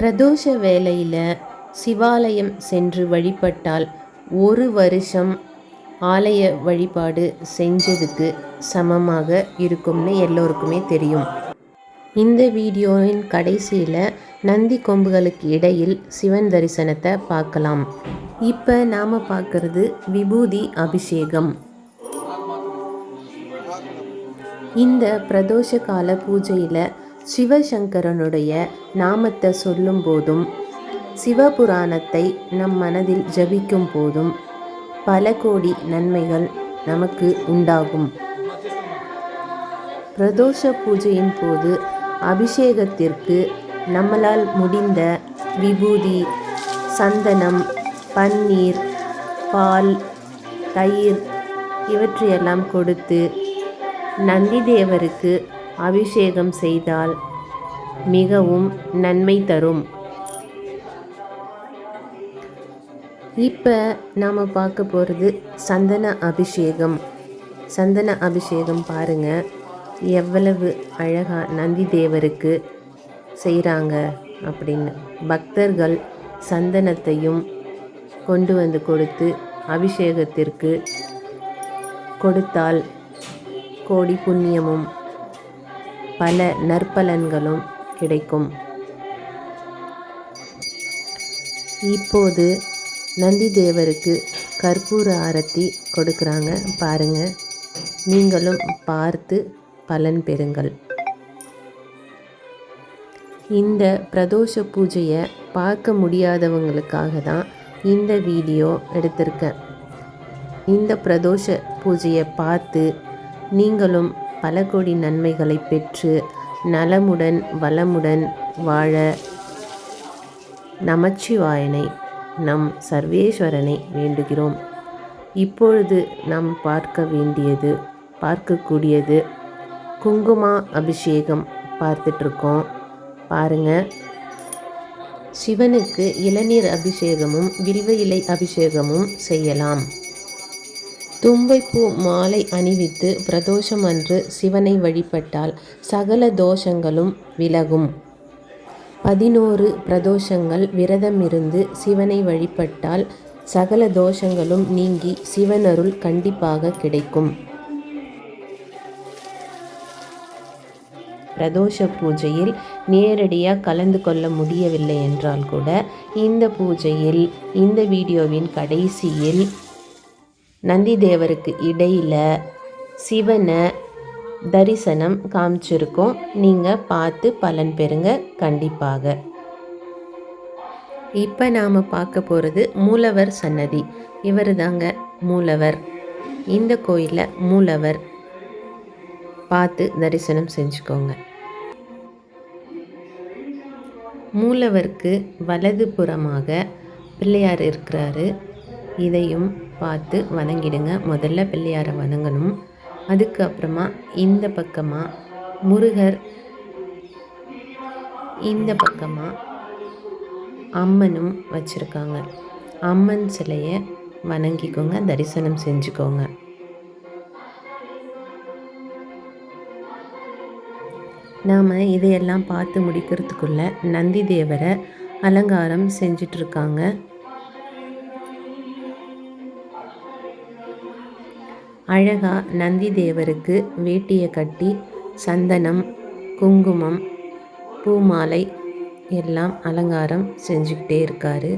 பிரதோஷ வேலையில் சிவாலயம் சென்று வழிபட்டால் ஒரு வருஷம் ஆலய வழிபாடு செஞ்சதுக்கு சமமாக இருக்கும்னு எல்லோருக்குமே தெரியும். இந்த வீடியோவின் கடைசியில் நந்தி கொம்புகளுக்கு இடையில் சிவன் தரிசனத்தை பார்க்கலாம். இப்போ நாம் பார்க்குறது விபூதி அபிஷேகம். இந்த பிரதோஷ கால பூஜையில் சிவசங்கரனுடைய நாமத்தை சொல்லும் போதும் சிவபுராணத்தை நம் மனதில் ஜபிக்கும் போதும் பல கோடி நன்மைகள் நமக்கு உண்டாகும். பிரதோஷ பூஜையின் போது அபிஷேகத்திற்கு நம்மளால் முடிந்த விபூதி சந்தனம் பன்னீர் பால் தயிர் இவற்றையெல்லாம் கொடுத்து நந்திதேவருக்கு அபிஷேகம் செய்தால் மிகவும் நன்மை தரும். இப்போ நாம் பார்க்க போகிறது சந்தன அபிஷேகம். சந்தன அபிஷேகம் பாருங்கள் எவ்வளவு அழகாக நந்தி தேவருக்கு செய்கிறாங்க அப்படின்னு. பக்தர்கள் சந்தனத்தையும் கொண்டு வந்து கொடுத்து அபிஷேகத்திற்கு கொடுத்தால் கோடி புண்ணியமும் பல நற்பலன்களும் கிடைக்கும். இப்போது நந்தி தேவருக்கு கற்பூர ஆரத்தி கொடுக்குறாங்க. பாருங்க. நீங்களும் பார்த்து பலன் பெறுங்கள். இந்த பிரதோஷ பூஜையை பார்க்க முடியாதவங்களுக்காக தான் இந்த வீடியோ எடுத்திருக்கேன். இந்த பிரதோஷ பூஜையை பார்த்து நீங்களும் பல கோடி நன்மைகளை பெற்று நலமுடன் வளமுடன் வாழ நமச்சிவாயனை நம் சர்வேஸ்வரனை வேண்டுகிறோம். இப்பொழுது நாம் பார்க்க வேண்டியது பார்க்கக்கூடியது குங்குமா அபிஷேகம் பார்த்துட்ருக்கோம் பாருங்க. சிவனுக்கு இளநீர் அபிஷேகமும் வில்வ இலை அபிஷேகமும் செய்யலாம். தும்பைப்பூ மாலை அணிவித்து பிரதோஷம் அன்று சிவனை வழிபட்டால் சகல தோஷங்களும் விலகும். பதினோரு பிரதோஷங்கள் விரதம் இருந்து சிவனை வழிபட்டால் சகல தோஷங்களும் நீங்கி சிவனருள் கண்டிப்பாக கிடைக்கும். பிரதோஷ பூஜையில் நேரடியாக கலந்து கொள்ள முடியவில்லை என்றால் கூட இந்த பூஜையில் இந்த வீடியோவின் கடைசியில் நந்தி தேவருக்கு இடையில் சிவனை தரிசனம் காமிச்சிருக்கோம். நீங்கள் பார்த்து பலன் பெறுங்க கண்டிப்பாக. இப்போ நாம் பார்க்க போகிறது மூலவர் சன்னதி. இவர் தாங்க மூலவர். இந்த கோயிலில் மூலவர் பார்த்து தரிசனம் செஞ்சுக்கோங்க. மூலவருக்கு வலது புறமாக பிள்ளையார் இருக்கிறாரு. இதையும் பார்த்து வணங்கிடுங்க. முதல்ல பிள்ளையாரை வணங்கணும். அதுக்கப்புறமா இந்த பக்கமாக முருகர் இந்த பக்கமாக அம்மனும் வச்சுருக்காங்க. அம்மன் சிலையை வணங்கிக்கோங்க தரிசனம் செஞ்சுக்கோங்க. நாம் இதையெல்லாம் பார்த்து முடிக்கிறதுக்குள்ளே நந்தி தேவரை அலங்காரம் செஞ்சிட்ருக்காங்க. அழகாக நந்தி தேவருக்கு வேட்டியை கட்டி சந்தனம் குங்குமம் பூமாலை எல்லாம் அலங்காரம் செஞ்சுக்கிட்டே இருக்காரு.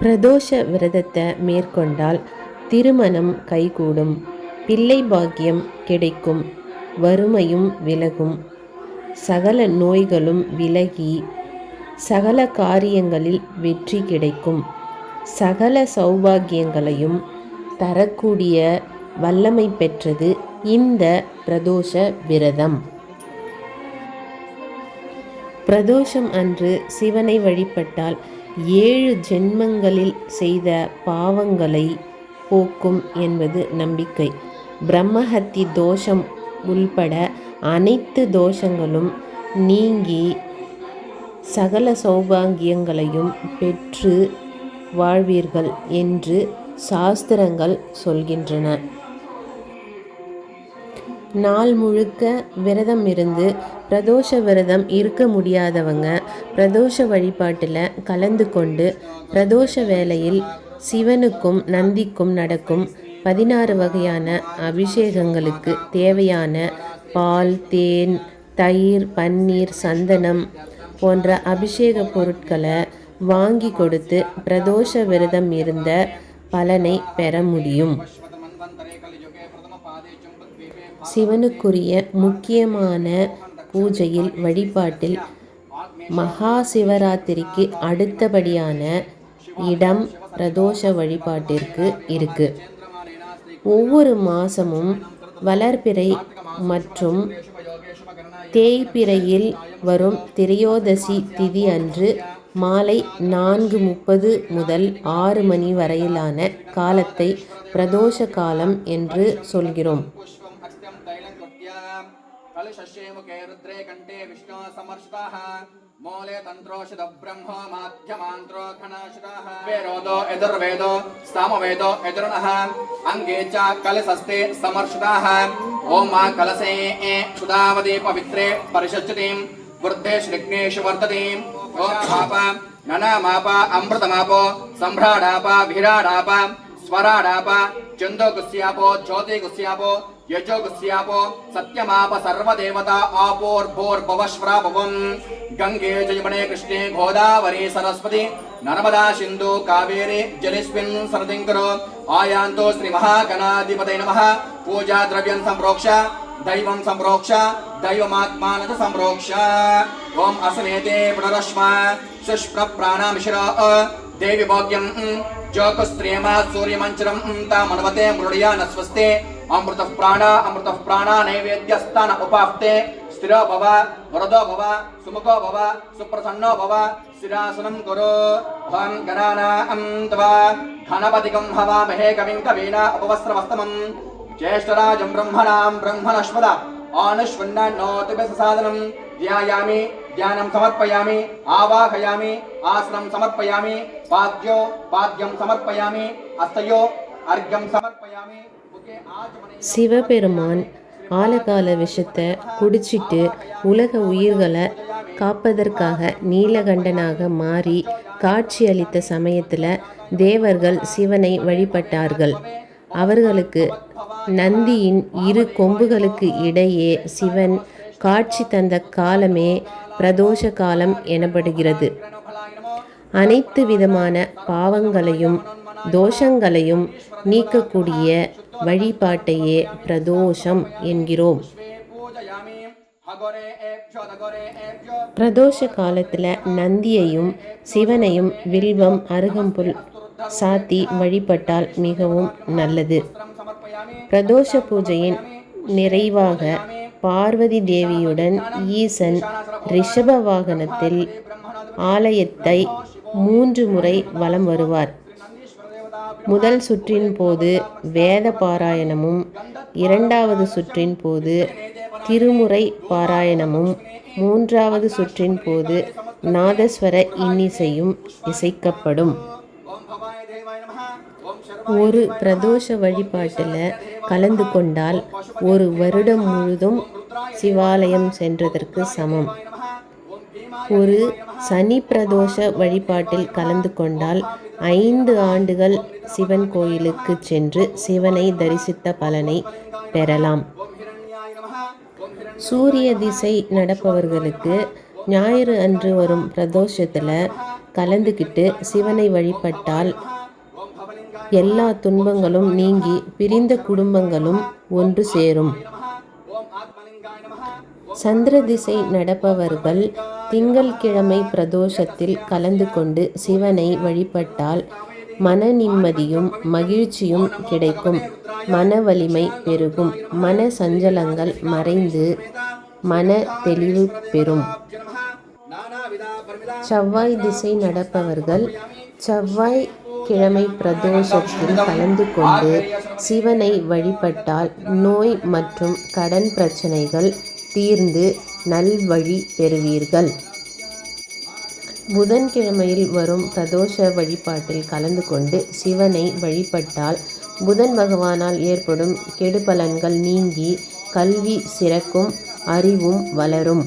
பிரதோஷ விரதத்தை மேற்கொண்டால் திருமணம் கைகூடும் பிள்ளை பாக்கியம் கிடைக்கும் வறுமையும் விலகும் சகல நோய்களும் விலகி சகல காரியங்களில் வெற்றி கிடைக்கும் சகல சௌபாகியங்களையும் தரக்கூடிய வல்லமை பெற்றது இந்த பிரதோஷ விரதம். பிரதோஷம் அன்று சிவனை வழிபட்டால் ஏழு ஜென்மங்களில் செய்த பாவங்களை போக்கும் என்பது நம்பிக்கை. பிரம்மஹத்தி தோஷம் உள்பட அனைத்து தோஷங்களும் நீங்கி சகல சௌபாகியங்களையும் பெற்று வாழ்வீர்கள் என்று சாஸ்திரங்கள் சொல்கின்றன. நாள் முழுக்க விரதம் இருந்து பிரதோஷ விரதம் இருக்க முடியாதவங்க பிரதோஷ வழிபாட்டில் கலந்து கொண்டு பிரதோஷ வேளையில் சிவனுக்கும் நந்திக்கும் நடக்கும் பதினாறு வகையான அபிஷேகங்களுக்கு தேவையான பால் தேன் தயிர் பன்னீர் சந்தனம் போன்ற அபிஷேக பொருட்களை வாங்கி கொடுத்து பிரதோஷ விரதம் இருந்த பலனை பெற முடியும். சிவனுக்குரிய முக்கியமான பூஜையில் வழிபாட்டில் மகா சிவராத்திரிக்கு அடுத்தபடியான இடம் பிரதோஷ வழிபாட்டிற்கு இருக்கு. ஒவ்வொரு மாதமும் வளர்பிறை மற்றும் தேய்பிறையில் வரும் திரையோதசி திதி அன்று மாலை நான்கு முப்பது முதல் ஆறு மணி வரையிலான காலத்தை பிரதோஷ காலம் என்று சொல்கிறோம். மூலே தந்திரோஷித பிரம்மோ மாத்தியமாந்திரோ கணாசுரः வேரோதோ எதிர்வேதோ சாமவேதோ எதிர்ணः அங்கே ச கலசஸ்தே சமர்ஷிதாः ஓம் மா கலசே சுதாவதி பவித்ரே பரிஷச்சதீம் விருத்தே ஸ்னிக்னேஷு வர்த்ததீம் ఓక్షాపాం ననామాప అమృతమాపో సంభ్రాడాప విరాడాప స్వరాడాప చందోగుస్యాపో జ్యోతిగుస్యాపో యజోగుస్యాపో సత్యమాప సర్వదేవత ఆపోర్భోర్భవశ్వరాభవం. గంగే జయమణే కృష్ణే గోదావరి సరస్వతి నర్మదా సింధు కావేరి జలిస్మిన్ సరదింకరో ఆయాంతో శ్రీ మహాగణాధిపతయ నమ. పూజా ద్రవ్యం సంప్రోక్ష. దైవం సంప్రోక్ష దైవమాత్మానత సంప్రోక్ష. ఓం అసనేతే పునరశ్మ సుష్ప్ర ప్రాణామిశ్ర దేవి భోగ్యం జ్యోతిస్త్రేమ సూర్యమంచరం తామన్వతే మృడయా నస్వస్తే అమృత ప్రాణ అమృత ప్రాణ నైవేద్యస్థాన ఉపాప్తే స్థిరో భవ వరదో భవ సుముఖో భవ సుప్రసన్నో భవ స్థిరాసనం కురు. భవం గణానాం తవ ఘనపతికం హవామహే కవిం కవీనా ఉపవస్త్రవస్తమం वरदो भव सुमुखो भव सुप्रसन्नो भव शिरासनं कुरु त्वां गणानां तवा घनपतिकं हवामहे कविं कवीना उपवस्त्रमस्तमम् ज्येष्ठराजं ब्रह्मणां ब्रह्मणश्वद आनुष्वन्नोतिभिससादनं ध्यायामि ध्यानं समर्पयामि आवाहयामि आसनं समर्पयामि पाद्यो पाद्यं समर्पयामि अस्तयो अर्घ्यं समर्पयामि मुखे आचमने சிவபெருமான் ஆலகால விஷத்தை குடிச்சிட்டு உலக உயிர்களை காப்பதற்காக நீலகண்டனாக மாறி காட்சியளித்த சமயத்தில் தேவர்கள் சிவனை வழிபட்டார்கள் அவர்களுக்கு நந்தியின் இரு கொம்புகளுக்கு இடையே சிவன் காட்சி தந்த காலமே பிரதோஷ காலம் எனப்படுகிறது. அனைத்து விதமான பாவங்களையும் தோஷங்களையும் நீக்கக்கூடிய வழிபாட்டையே பிரதோஷம் என்கிறோம். பிரதோஷ காலத்தில் நந்தியையும் சிவனையும் வில்வம் அருகம்புல் சாத்தி வழிபட்டால் மிகவும் நல்லது. பிரதோஷ பூஜையின் நிறைவாக பார்வதி தேவியுடன் ஈசன் ரிஷப வாகனத்தில் ஆலயத்தை மூன்று முறை வலம் வருவார். முதல் சுற்றின் போது வேத பாராயணமும் இரண்டாவது சுற்றின் போது திருமுறை பாராயணமும் மூன்றாவது சுற்றின் போது நாதஸ்வர இன்னிசையும் இசைக்கப்படும். ஒரு பிரதோஷ வழிபாட்டில் கலந்து கொண்டால் ஒரு வருடம் முழுதும் சிவாலயம் சென்றதற்கு சமம். ஒரு சனி பிரதோஷ வழிபாட்டில் கலந்து கொண்டால் ஐந்து ஆண்டுகள் சிவன் கோயிலுக்கு சென்று சிவனை தரிசித்த பலனை பெறலாம். சூரிய திசை நடப்பவர்களுக்கு ஞாயிறு அன்று வரும் பிரதோஷத்தில் கலந்துக்கிட்டு சிவனை வழிபட்டால் எல்லா துன்பங்களும் நீங்கி பிரிந்த குடும்பங்களும் ஒன்று சேரும். சந்திர திசை நடப்பவர்கள் திங்கள்கிழமை பிரதோஷத்தில் கலந்து கொண்டு சிவனை வழிபட்டால் மன நிம்மதியும் மகிழ்ச்சியும் கிடைக்கும். மன வலிமை பெருகும். மன சஞ்சலங்கள் மறைந்து மன தெளிவு பெறும். செவ்வாய் திசை நடப்பவர்கள் செவ்வாய் கிழமை பிரதோஷத்தில் கலந்து கொண்டு சிவனை வழிபட்டால் நோய் மற்றும் கடன் பிரச்சனைகள் தீர்ந்து நல்வழி பெறுவீர்கள். புதன்கிழமையில் வரும் பிரதோஷ வழிபாட்டில் கலந்து கொண்டு சிவனை வழிபட்டால் புதன் பகவானால் ஏற்படும் கெடுபலன்கள் நீங்கி கல்வி சிறக்கும் அறிவும் வளரும்.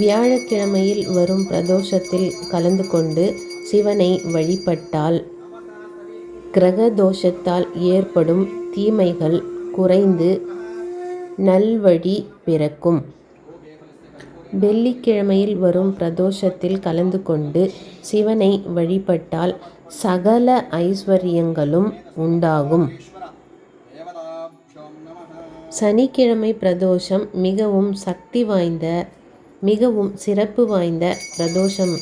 வியாழக்கிழமையில் வரும் பிரதோஷத்தில் கலந்து கொண்டு சிவனை வழிபட்டால் கிரக தோஷத்தால் ஏற்படும் தீமைகள் குறைந்து நல்வழி பிறக்கும். வெள்ளிக்கிழமையில் வரும் பிரதோஷத்தில் கலந்து கொண்டு சிவனை வழிபட்டால் சகல ஐஸ்வர்யங்களும் உண்டாகும். சனிக்கிழமை பிரதோஷம் மிகவும் சக்தி வாய்ந்த மிகவும் சிறப்பு வாய்ந்த பிரதோஷம்.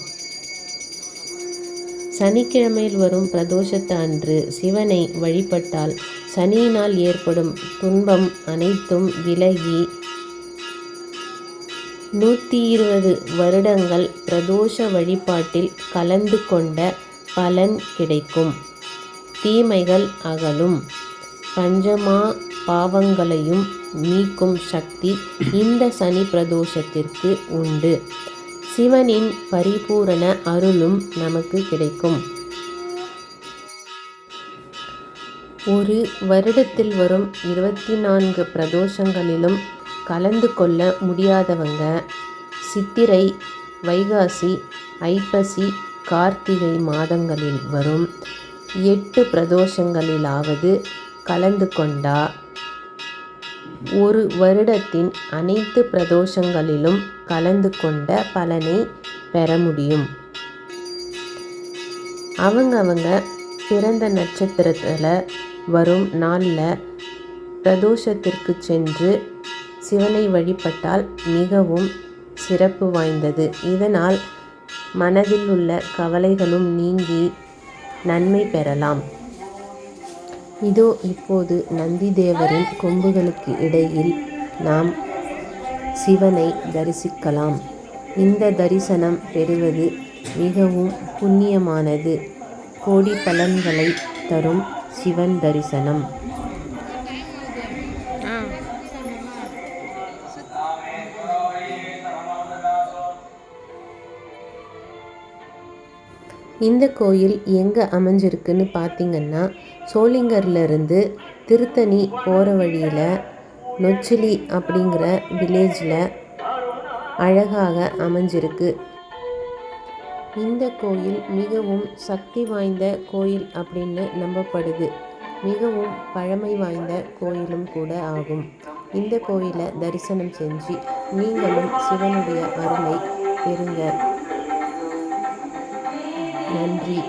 சனிக்கிழமையில் வரும் பிரதோஷத்த அன்று சிவனை வழிபட்டால் சனியினால் ஏற்படும் துன்பம் அனைத்தும் விலகி நூற்றி இருபது வருடங்கள் பிரதோஷ வழிபாட்டில் கலந்து கொண்ட பலன் கிடைக்கும். தீமைகள் அகலும். பஞ்சமா பாவங்களையும் நீக்கும் சக்தி இந்த சனி பிரதோஷத்திற்கு உண்டு. சிவனின் பரிபூரண அருளும் நமக்கு கிடைக்கும். ஒரு வருடத்தில் வரும் இருபத்தி நான்கு பிரதோஷங்களிலும் கலந்து கொள்ள முடியாதவங்க சித்திரை வைகாசி ஐப்பசி கார்த்திகை மாதங்களில் வரும் எட்டு பிரதோஷங்களிலாவது கலந்து கொண்டா ஒரு வருடத்தின் அனைத்து பிரதோஷங்களிலும் கலந்து கொண்ட பலனை பெற முடியும். அவங்க அவங்க பிறந்த நட்சத்திரத்தில் வரும் நாளில் பிரதோஷத்திற்கு சென்று சிவனை வழிபட்டால் மிகவும் சிறப்பு வாய்ந்தது. இதனால் மனதில் உள்ள கவலைகளும் நீங்கி நன்மை பெறலாம். இதோ இப்போது நந்தி தேவரின் கொம்புகளுக்கு இடையில் நாம் சிவனை தரிசிக்கலாம். இந்த தரிசனம் பெறுவது மிகவும் புண்ணியமானது. கோடி பலன்களை தரும் சிவன் தரிசனம். இந்த கோயில் எங்கே அமைஞ்சிருக்குன்னு பார்த்தீங்கன்னா சோளிங்கர்லேருந்து திருத்தணி போகிற வழியில் நொச்சிலி அப்படிங்கிற வில்லேஜில் அழகாக அமைஞ்சிருக்கு. இந்த கோயில் மிகவும் சக்தி வாய்ந்த கோயில் அப்படின்னு நம்பப்படுது. மிகவும் பழமை வாய்ந்த கோயிலும் கூட ஆகும். இந்த கோயிலை தரிசனம் செஞ்சு நீங்களும் சிவனுடைய அருமை பெறுங்க. நன்றி.